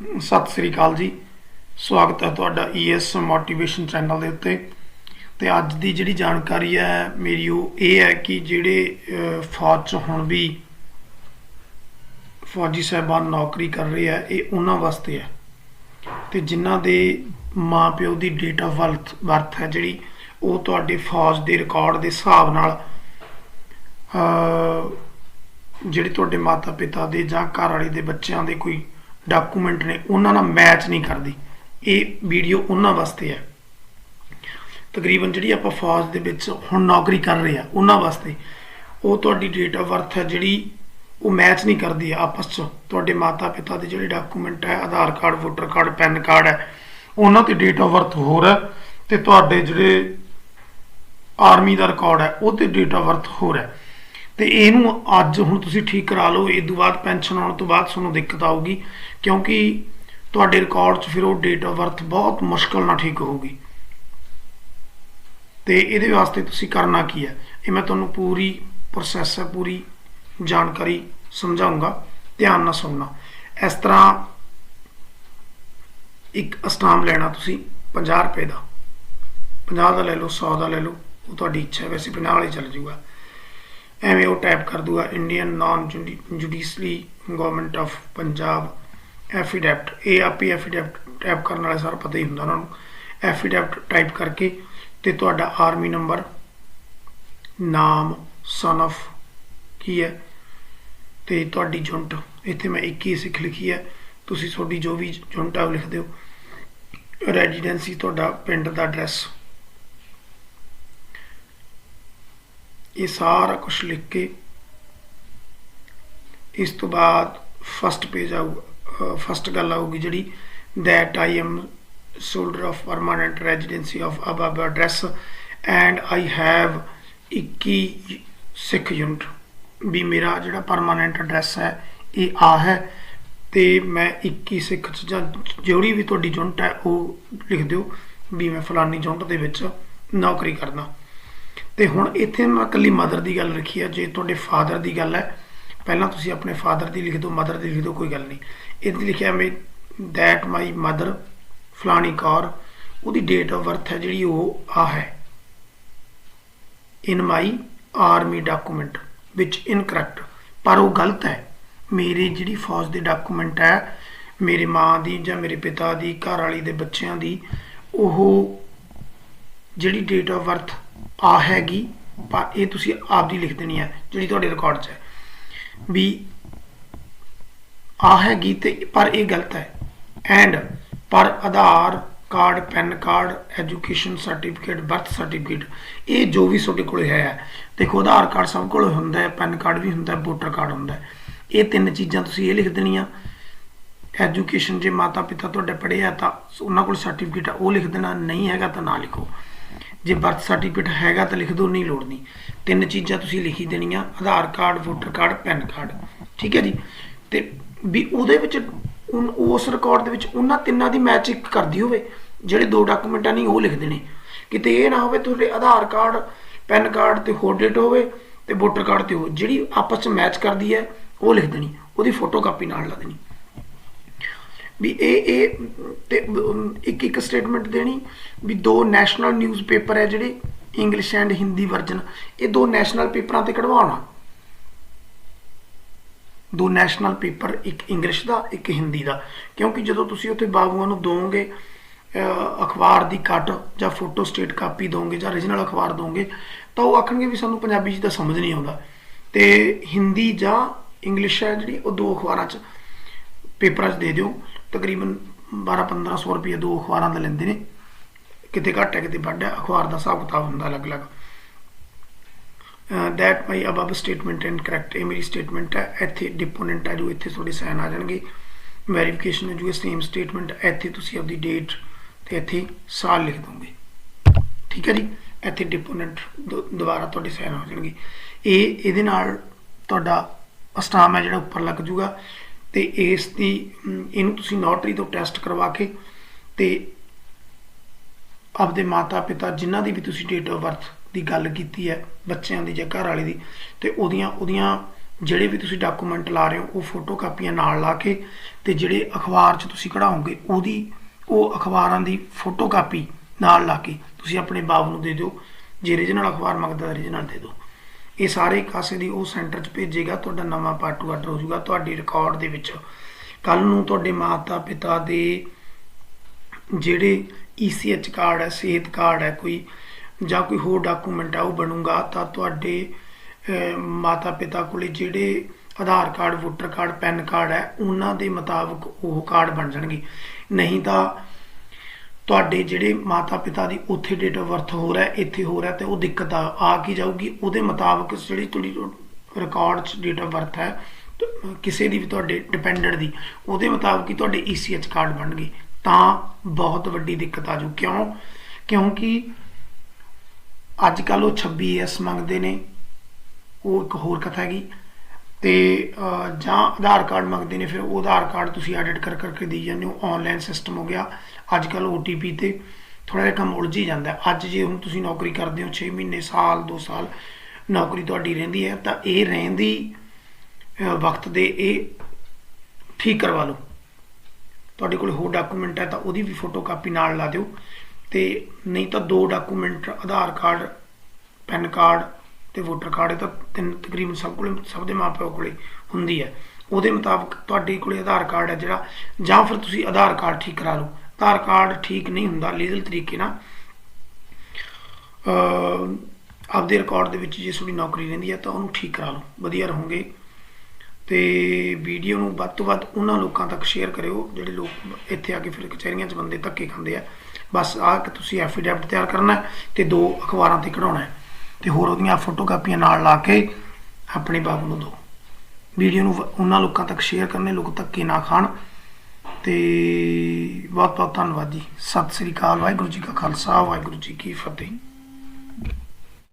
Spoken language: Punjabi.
ਸਤਿ ਸ੍ਰੀ ਅਕਾਲ ਜੀ। ਸਵਾਗਤ ਹੈ ਤੁਹਾਡਾ ਈਐਸ ਮੋਟੀਵੇਸ਼ਨ ਚੈਨਲ ਦੇ ਉੱਤੇ। ਤੇ ਅੱਜ ਦੀ ਜਿਹੜੀ ਜਾਣਕਾਰੀ ਹੈ ਮੇਰੀ ਉਹ ਇਹ ਹੈ ਕਿ ਜਿਹੜੇ ਫੌਜ 'ਚ ਹੁਣ ਵੀ ਫੌਜੀ ਸਾਹਿਬਾਨ ਨੌਕਰੀ ਕਰ ਰਹੇ ਆ ਇਹ ਉਹਨਾਂ ਵਾਸਤੇ ਹੈ। ਤੇ ਜਿਨ੍ਹਾਂ ਦੇ ਮਾਪਿਓ ਦੀ ਡੇਟ ਆਫ ਬਰਥ ਬਰਥ ਹੈ ਜਿਹੜੀ, ਉਹ ਤੁਹਾਡੇ ਫੌਜ ਦੇ ਰਿਕਾਰਡ ਦੇ ਹਿਸਾਬ ਨਾਲ ਜਿਹੜੇ ਤੁਹਾਡੇ ਮਾਤਾ ਪਿਤਾ ਦੇ ਜਾਂ ਘਰ ਵਾਲੇ ਦੇ ਬੱਚਿਆਂ ਦੇ ਕੋਈ ਡਾਕੂਮੈਂਟ ਨੇ, ਉਹਨਾਂ ਨਾਲ ਮੈਚ ਨਹੀਂ ਕਰਦੀ। ਇਹ ਵੀਡੀਓ ਉਹਨਾਂ ਵਾਸਤੇ ਹੈ। ਤਕਰੀਬਨ ਜਿਹੜੀ ਆਪਾਂ ਫੌਜ ਦੇ ਵਿੱਚ ਹੁਣ ਨੌਕਰੀ ਕਰ ਰਹੇ ਆ, ਉਹਨਾਂ ਵਾਸਤੇ। ਉਹ ਤੁਹਾਡੀ ਡੇਟ ਆਫ ਬਰਥ ਹੈ, ਜਿਹੜੀ ਉਹ ਮੈਚ ਨਹੀਂ ਕਰਦੀ ਆਪਸ 'ਚ। ਤੁਹਾਡੇ ਮਾਤਾ ਪਿਤਾ ਦੇ ਜਿਹੜੇ ਡਾਕੂਮੈਂਟ ਹੈ, Aadhaar card, voter card, PAN card ਹੈ, ਉਹਨਾਂ 'ਤੇ ਡੇਟ ਆਫ ਬਰਥ ਹੋਰ ਹੈ ਤੇ ਤੁਹਾਡੇ ਜਿਹੜੇ ਆਰਮੀ ਦਾ ਰਿਕਾਰਡ ਹੈ, ਉਹ ਤੇ ਡੇਟ ਆਫ ਬਰਥ ਹੋਰ ਹੈ। ਤੇ ਇਹਨੂੰ ਅੱਜ ਹੁਣ ਤੁਸੀਂ ਠੀਕ ਕਰਾ ਲਓ, ਇਹ ਤੋਂ ਬਾਅਦ ਪੈਨਸ਼ਨ ਆਉਣ ਤੋਂ ਬਾਅਦ ਤੁਹਾਨੂੰ ਦਿੱਕਤ ਆਊਗੀ। ਕਿਉਂਕਿ ਤੁਹਾਡੇ ਰਿਕਾਰਡ 'ਚ ਫਿਰ ਉਹ ਡੇਟ ਆਫ ਬਰਥ ਬਹੁਤ ਮੁਸ਼ਕਲ ਨਾਲ ਠੀਕ ਹੋਊਗੀ। ਤੇ ਇਹਦੇ ਵਾਸਤੇ ਤੁਸੀਂ ਕਰਨਾ ਕੀ ਹੈ? ਇਹ ਮੈਂ ਤੁਹਾਨੂੰ ਪੂਰੀ ਪ੍ਰੋਸੈਸ ਹੈ, ਪੂਰੀ ਜਾਣਕਾਰੀ ਸਮਝਾਉਂਗਾ। ਧਿਆਨ ਨਾਲ ਸੁਣਨਾ। ਇਸ ਤਰ੍ਹਾਂ ਇੱਕ ਅਸਟਾਮ ਲੈਣਾ ਤੁਸੀਂ 50 ਰੁਪਏ ਦਾ। 50 ਦਾ ਲੈ ਲਓ 100 ਦਾ ਲੈ ਲਓ, ਉਹ ਤੁਹਾਡੀ ਇੱਛਾ ਵੈਸੇ 50 ਵਾਲੇ ਚੱਲ ਜੂਗਾ। ਐਵੇਂ ਉਹ ਟਾਈਪ ਕਰ ਦੂਗਾ Indian non judicially government of Punjab affidavit ਇਹ ਆਪੀ ਐਫੀਡੈਪਟ ਟਾਈਪ ਕਰਨ ਵਾਲੇ ਸਾਰਾ ਪਤਾ ਹੀ ਹੁੰਦਾ ਉਹਨਾਂ ਨੂੰ। ਐਫੀਡੈਪਟ ਟਾਈਪ ਕਰਕੇ ਤੇ ਤੁਹਾਡਾ ਆਰਮੀ ਨੰਬਰ ਨਾਮ ਸਨ of ਕੀ ਹੈ ਤੇ ਤੁਹਾਡੀ ਜੁਨਟ ਇੱਥੇ ਮੈਂ 21 ਸਿੱਖ ਲਿਖੀ ਹੈ। ਤੁਸੀਂ ਤੁਹਾਡੀ ਜੋ ਵੀ ਜੁਨਟ ਆ ਉਹ ਲਿਖ ਦਿਓ। ਰੈਜ਼ੀਡੈਂਸੀ ਤੁਹਾਡਾ ਪਿੰਡ ਦਾ ਐਡਰੈਸ ਇਹ ਸਾਰਾ ਕੁਝ ਲਿਖ ਕੇ ਇਸ ਤੋਂ ਬਾਅਦ ਫਸਟ ਪੇਜ ਆਊਗਾ। ਫਸਟ ਗੱਲ ਆਊਗੀ ਜਿਹੜੀ that I am soldier of permanent residency of above address and I have 21 Sikh unit ਵੀ ਮੇਰਾ ਜਿਹੜਾ ਪਰਮਾਨੈਂਟ ਐਡਰੈਸ ਹੈ, ਇਹ ਆ ਹੈ ਤੇ ਮੈਂ 21 ਸਿੱਖ ਚ ਜਾਂ ਜਿਹੜੀ ਵੀ ਤੁਹਾਡੀ ਯੂਨਿਟ ਹੈ, ਉਹ ਲਿਖ ਦਿਓ ਵੀ ਮੈਂ ਫਲਾਨੀ ਯੂਨਿਟ ਦੇ ਵਿੱਚ ਨੌਕਰੀ ਕਰਦਾ। ਤੇ ਹੁਣ ਇੱਥੇ ਮੈਂ ਇਕੱਲੀ ਮਦਰ ਦੀ ਗੱਲ ਰੱਖੀ ਹੈ ਜੇ ਤੁਹਾਡੇ ਫਾਦਰ ਦੀ ਗੱਲ ਹੈ ਪਹਿਲਾਂ ਤੁਸੀਂ ਆਪਣੇ ਫਾਦਰ ਦੀ ਲਿਖ ਦਿਓ ਮਦਰ ਦੀ ਲਿਖ ਦਿਓ, ਕੋਈ ਗੱਲ ਨਹੀਂ। ਇਹਦੇ ਲਿਖਿਆ ਮੈਂ ਦੈਟ ਮਾਈ ਮਦਰ ਫਲਾਣੀ ਕੌਰ, ਉਹਦੀ ਡੇਟ ਆਫ ਬਰਥ ਹੈ ਜਿਹੜੀ ਉਹ ਆ ਹੈ। ਇਨ ਮਾਈ ਆਰਮੀ ਡਾਕੂਮੈਂਟ ਵਿੱਚ ਇਨਕਰੈਕਟ ਪਰ ਉਹ ਗਲਤ ਹੈ। ਮੇਰੀ ਜਿਹੜੀ ਫੌਜ ਦੇ ਡਾਕੂਮੈਂਟ ਹੈ, ਮੇਰੇ ਮਾਂ ਦੀ ਜਾਂ ਮੇਰੇ ਪਿਤਾ ਦੀ, ਘਰ ਵਾਲੀ ਦੇ ਬੱਚਿਆਂ ਦੀ, ਉਹ ਜਿਹੜੀ ਡੇਟ ਆਫ ਬਰਥ ਆ ਹੈਗੀ, ਪਰ ਇਹ ਤੁਸੀਂ ਆਪ ਦੀ ਲਿਖ ਦੇਣੀ ਹੈ, ਜਿਹੜੀ ਤੁਹਾਡੇ ਰਿਕਾਰਡ 'ਚ ਹੈ। ਵੀ ਆ ਹੈਗੀ ਤੇ ਪਰ ਇਹ ਗਲਤ ਹੈ। ਐਂਡ ਪਰ Aadhaar card, PAN card, education certificate, birth certificate, ਇਹ ਜੋ ਵੀ ਤੁਹਾਡੇ ਕੋਲ ਹੈ, ਦੇਖੋ ਆਧਾਰ ਕਾਰਡ ਸਭ ਕੋਲ ਹੁੰਦਾ ਹੈ, ਪੈਨ ਕਾਰਡ ਵੀ ਹੁੰਦਾ ਹੈ, ਵੋਟਰ ਕਾਰਡ ਹੁੰਦਾ ਹੈ। ਇਹ ਤਿੰਨ ਚੀਜ਼ਾਂ ਤੁਸੀਂ ਇਹ ਲਿਖ ਦੇਣੀਆਂ। ਐਜੂਕੇਸ਼ਨ ਜੇ ਮਾਤਾ ਪਿਤਾ ਤੁਹਾਡੇ ਪੜ੍ਹੇ ਆ ਤਾਂ ਉਹਨਾਂ ਕੋਲ ਸਰਟੀਫਿਕੇਟ ਆ, ਉਹ ਲਿਖ ਦੇਣਾ, ਨਹੀਂ ਹੈਗਾ ਤਾਂ ਨਾ ਲਿਖੋ। ਜੇ ਬਰਥ ਸਰਟੀਫਿਕੇਟ ਹੈਗਾ ਤਾਂ ਲਿਖ ਦਿਓ, ਨਹੀਂ ਲੋੜ ਨਹੀਂ। ਤਿੰਨ ਚੀਜ਼ਾਂ ਤੁਸੀਂ ਲਿਖੀ ਦੇਣੀਆਂ, Aadhaar card, voter card, PAN card, ਠੀਕ ਹੈ ਜੀ? ਤੇ ਵੀ ਉਹਦੇ ਵਿੱਚ ਉਸ ਰਿਕਾਰਡ ਦੇ ਵਿੱਚ ਉਹਨਾਂ ਤਿੰਨਾਂ ਦੀ ਮੈਚਿੰਗ ਕਰਦੀ ਹੋਵੇ, ਜਿਹੜੇ ਦੋ ਡਾਕੂਮੈਂਟਾਂ ਨਹੀਂ, ਉਹ ਲਿਖ ਦੇਣੇ। ਕਿਤੇ ਇਹ ਨਾ ਹੋਵੇ ਤੁਹਾਡੇ ਆਧਾਰ ਕਾਰਡ, ਪੈਨ ਕਾਰਡ ਤੇ ਹੋਰ ਡੇਟ ਹੋਵੇ ਤੇ ਵੋਟਰ ਕਾਰਡ ਤੇ ਹੋ ਜਿਹੜੀ ਆਪਸ ਵਿੱਚ ਮੈਚ ਕਰਦੀ ਹੈ, ਉਹ ਲਿਖ ਦੇਣੀ। ਉਹਦੀ ਫੋਟੋ ਕਾਪੀ ਨਾਲ ਲਾ ਦੇਣੀ। ਵੀ ਇਹ ਇਹ ਤੇ ਇੱਕ ਇੱਕ ਸਟੇਟਮੈਂਟ ਦੇਣੀ ਵੀ ਦੋ ਨੈਸ਼ਨਲ ਨਿਊਜ਼ਪੇਪਰ ਹੈ ਜਿਹੜੇ ਇੰਗਲਿਸ਼ ਐਂਡ ਹਿੰਦੀ ਵਰਜਨ ਇਹ ਦੋ ਨੈਸ਼ਨਲ ਪੇਪਰਾਂ ਤੇ ਕਢਵਾਉਣਾ। ਦੋ ਨੈਸ਼ਨਲ ਪੇਪਰ ਇੱਕ ਇੰਗਲਿਸ਼ ਦਾ, ਇੱਕ ਹਿੰਦੀ ਦਾ। ਕਿਉਂਕਿ ਜਦੋਂ ਤੁਸੀਂ ਉੱਥੇ ਬਾਬੂਆਂ ਨੂੰ ਦੋਗੇ ਅਖਬਾਰ ਦੀ ਕੱਟ ਜਾਂ ਫੋਟੋ ਸਟੇਟ ਕਾਪੀ ਦੋਗੇ ਜਾਂ origignal ਅਖਬਾਰ ਦੋਗੇ, ਤਾਂ ਉਹ ਆਖਣਗੇ ਵੀ ਸਾਨੂੰ ਪੰਜਾਬੀ 'ਚ ਤਾਂ ਸਮਝ ਨਹੀਂ ਆਉਂਦਾ। ਤੇ ਹਿੰਦੀ ਜਾਂ ਇੰਗਲਿਸ਼ ਹੈ ਜਿਹੜੀ, ਉਹ ਦੋ ਅਖਬਾਰਾਂ 'ਚ ਪੇਪਰਾਂ 'ਚ ਦੇ ਦਿਓ। ਤਕਰੀਬਨ 12-1500 ਰੁਪਏ ਦੋ ਅਖਬਾਰਾਂ ਦਾ ਲੈਂਦੇ ਨੇ। ਕਿਤੇ ਘੱਟ ਹੈ, ਕਿਤੇ ਵੱਧ ਹੈ, ਅਖਬਾਰ ਦਾ ਹਿਸਾਬ ਕਿਤਾਬ ਹੁੰਦਾ ਅਲੱਗ-ਅਲੱਗ। that my above statement incorrect ਇਹ ਮੇਰੀ ਸਟੇਟਮੈਂਟ ਹੈ, ਇੱਥੇ ਡਿਪੋਨੈਂਟ ਹੈ ਜੋ ਇੱਥੇ ਤੁਹਾਡੇ ਸਾਈਨ ਆ ਜਾਣਗੇ। ਵੈਰੀਫਿਕੇਸ਼ਨ ਹੈ ਜੋ ਸੇਮ ਸਟੇਟਮੈਂਟ ਇੱਥੇ ਤੁਸੀਂ ਆਪਦੀ ਡੇਟ ਤੇ ਇੱਥੇ ਸਾਲ ਲਿਖ ਦੋਗੇ। ਠੀਕ ਹੈ ਜੀ? ਇੱਥੇ ਡਿਪੋਨੈਂਟ ਦੁਬਾਰਾ ਤੁਹਾਡੇ ਸਾਈਨ ਹੋ ਜਾਣਗੇ। ਇਹ, ਇਹਦੇ ਨਾਲ ਤੁਹਾਡਾ ਅਸਟਾਮ ਹੈ ਜਿਹੜਾ ਉੱਪਰ ਲੱਗ ਜੂਗਾ ਤੇ ਇਸ ਦੀ ਇਹਨੂੰ ਤੁਸੀਂ ਨੋਟਰੀ ਤੋਂ ਟੈਸਟ ਕਰਵਾ ਕੇ ਤੇ ਆਪਦੇ ਮਾਤਾ ਪਿਤਾ ਜਿਨ੍ਹਾਂ ਦੀ ਵੀ ਤੁਸੀਂ ਡੇਟ ਆਫ ਬਰਥ ਦੀ ਗੱਲ ਕੀਤੀ ਹੈ, ਬੱਚਿਆਂ ਦੀ ਜਾਂ ਘਰ ਵਾਲੇ ਦੀ, ਤੇ ਉਹਦੀਆਂ ਉਹਦੀਆਂ ਜਿਹੜੇ ਵੀ ਤੁਸੀਂ ਡਾਕੂਮੈਂਟ ਲਾ ਰਹੇ ਹੋ, ਉਹ ਫੋਟੋ ਕਾਪੀਆਂ ਨਾਲ ਲਾ ਕੇ ਤੇ ਜਿਹੜੇ ਅਖਬਾਰ 'ਚ ਤੁਸੀਂ ਕਢਾਓਗੇ, ਉਹਦੀ, ਉਹ ਅਖਬਾਰਾਂ ਦੀ ਫੋਟੋ ਕਾਪੀ ਨਾਲ ਲਾ ਕੇ ਤੁਸੀਂ ਆਪਣੇ ਬਾਪ ਨੂੰ ਦੇ ਦਿਓ, ਜੇ ਰੀਜਨਲ ਅਖਬਾਰ ਮੰਗਦਾ ਰੀਜਨਲ ਦੇ ਦਿਓ। ਇਹ ਸਾਰੇ ਕਾਸੇ ਦੀ ਉਹ ਸੈਂਟਰ 'ਚ ਭੇਜੇਗਾ, ਤੁਹਾਡਾ ਨਵਾਂ ਪਾਰਟ ਟੂ ਆਰਡਰ ਹੋ ਜਾਊਗਾ ਤੁਹਾਡੀ ਰਿਕਾਰਡ ਦੇ ਵਿੱਚ। ਕੱਲ ਨੂੰ ਤੁਹਾਡੇ ਮਾਤਾ ਪਿਤਾ ਦੇ ਜਿਹੜੇ ECH ਕਾਰਡ ਹੈ, ਸਿਹਤ ਕਾਰਡ ਹੈ ਕੋਈ ਜਾਂ ਕੋਈ ਹੋਰ ਡਾਕੂਮੈਂਟ ਹੈ, ਉਹ ਬਣੂਗਾ ਤਾਂ ਤੁਹਾਡੇ ਮਾਤਾ ਪਿਤਾ ਕੋਲੇ ਜਿਹੜੇ Aadhaar card, voter card, PAN card ਹੈ, ਉਹਨਾਂ ਦੇ ਮੁਤਾਬਕ ਉਹ ਕਾਰਡ ਬਣ ਜਾਣਗੇ। ਨਹੀਂ ਤਾਂ ਤੁਹਾਡੇ ਜਿਹੜੇ ਮਾਤਾ ਪਿਤਾ ਦੀ ਉੱਥੇ ਡੇਟ ਆਫ ਬਰਥ ਹੋ ਰਿਹਾ, ਇੱਥੇ ਹੋ ਰਿਹਾ ਤੇ ਉਹ ਦਿੱਕਤ ਆ ਆ ਕੀ ਜਾਊਗੀ? ਉਹਦੇ ਮੁਤਾਬਕ ਜਿਹੜੀ ਤੁਹਾਡੀ ਰਿਕਾਰਡ 'ਚ ਡੇਟ ਆਫ ਬਰਥ ਹੈ ਕਿਸੇ ਦੀ ਵੀ ਤੁਹਾਡੇ ਡਿਪੈਂਡੈਂਟ ਦੀ, ਉਹਦੇ ਮੁਤਾਬਕ ਹੀ ਤੁਹਾਡੇ ECH ਕਾਰਡ ਬਣਨਗੇ। ਤਾਂ ਬਹੁਤ ਵੱਡੀ ਦਿੱਕਤ ਆ ਜੂ। ਕਿਉਂ? ਕਿਉਂਕਿ ਅੱਜ ਕੱਲ ਉਹ 26S ਮੰਗਦੇ ਨੇ। ਉਹ ਇੱਕ ਹੋਰ ਕਥਾ ਹੈਗੀ। ਤੇ ਜਾਂ ਆਧਾਰ ਕਾਰਡ ਮੰਗਦੇ ਨੇ, ਫਿਰ ਉਹ ਆਧਾਰ ਕਾਰਡ ਤੁਸੀਂ ਐਡਿਟ ਕਰ ਕਰਕੇ ਦੇਈ ਜਾਂਦੇ ਹੋ। ਆਨਲਾਈਨ ਸਿਸਟਮ ਹੋ ਗਿਆ। ਅੱਜ ਕੱਲ OTP ਤੇ ਥੋੜਾ ਜਿਹਾ ਕੰਮ ਉਲਝ ਹੀ ਜਾਂਦਾ। ਅੱਜ ਜੇ ਹੁਣ ਤੁਸੀਂ ਨੌਕਰੀ ਕਰਦੇ ਹੋ 6 ਮਹੀਨੇ, ਸਾਲ 2 ਸਾਲ ਨੌਕਰੀ ਤੁਹਾਡੀ ਰਹਿੰਦੀ ਹੈ, ਤਾਂ ਇਹ ਰਹਿੰਦੀ ਵਕਤ ਦੇ ਇਹ ਠੀਕ ਕਰਵਾ ਲਓ। ਤੁਹਾਡੇ ਕੋਲ ਹੋਰ ਡਾਕੂਮੈਂਟ ਹੈ ਤਾਂ ਉਹਦੀ ਵੀ ਫੋਟੋ ਕਾਪੀ ਨਾਲ ਲਾ ਦਿਓ। ਤੇ ਨਹੀਂ ਤਾਂ ਦੋ document Aadhaar card, PAN card ਤੇ ਵੋਟਰ ਕਾਰਡ, ਇਹ ਤਾਂ ਤਿੰਨ ਤਕਰੀਬਨ ਸਭ ਕੋਲੇ, ਸਭ ਦੇ ਮਾਪਿਆਂ ਕੋਲੇ ਹੁੰਦੀ ਹੈ। ਉਹਦੇ ਮੁਤਾਬਕ ਤੁਹਾਡੇ ਕੋਲੇ ਆਧਾਰ ਕਾਰਡ ਹੈ ਜਿਹੜਾ, ਜਾਂ ਫਿਰ ਤੁਸੀਂ ਆਧਾਰ ਕਾਰਡ ਠੀਕ ਕਰਾ ਲਓ। ਆਧਾਰ ਕਾਰਡ ਠੀਕ ਨਹੀਂ ਹੁੰਦਾ ਲੀਗਲ ਤਰੀਕੇ ਨਾਲ, ਅਹ, ਆਪਦੇ ਰਿਕਾਰਡ ਦੇ ਵਿੱਚ ਜੇ ਤੁਹਾਡੀ ਨੌਕਰੀ ਰਹਿੰਦੀ ਹੈ ਤਾਂ ਉਹਨੂੰ ਠੀਕ ਕਰਾ ਲਓ। ਵਧੀਆ ਰਹੋਗੇ। ਤੇ ਵੀਡੀਓ ਨੂੰ ਵੱਧ ਤੋਂ ਵੱਧ ਉਹਨਾਂ ਲੋਕਾਂ ਤੱਕ ਸ਼ੇਅਰ ਕਰਿਓ, ਜਿਹੜੇ ਲੋਕ ਇੱਥੇ ਆ ਕੇ ਫਿਰ ਕਚਹਿਰੀਆਂ 'ਚ ਬੰਦੇ ਧੱਕੇ ਖਾਂਦੇ ਆ। ਬਸ ਆਹ ਕਿ ਤੁਸੀਂ ਐਫੀਡੈਵਿਟ ਤਿਆਰ ਕਰਨਾ ਹੈ ਤੇ ਦੋ ਅਖਬਾਰਾਂ ਤੇ ਕਢਾਉਣਾ ਹੈ ਤੇ ਹੋਰ ਉਹਦੀਆਂ ਫੋਟੋ ਕਾਪੀਆਂ ਨਾਲ ਲਾ ਕੇ ਆਪਣੇ ਬਾਪ ਨੂੰ ਦਿਓ। ਵੀਡੀਓ ਨੂੰ ਉਹਨਾਂ ਲੋਕਾਂ ਤੱਕ ਸ਼ੇਅਰ ਕਰਨੇ, ਲੋਕ ਧੱਕੇ ਨਾ ਖਾਣ। ਤੇ ਬਹੁਤ ਬਹੁਤ ਧੰਨਵਾਦ ਜੀ। ਸਤਿ ਸ੍ਰੀ ਅਕਾਲ, ਵਾਹਿਗੁਰੂ ਜੀ ਕਾ ਖਾਲਸਾ, ਵਾਹਿਗੁਰੂ ਜੀ ਕੀ ਫਤਿਹ।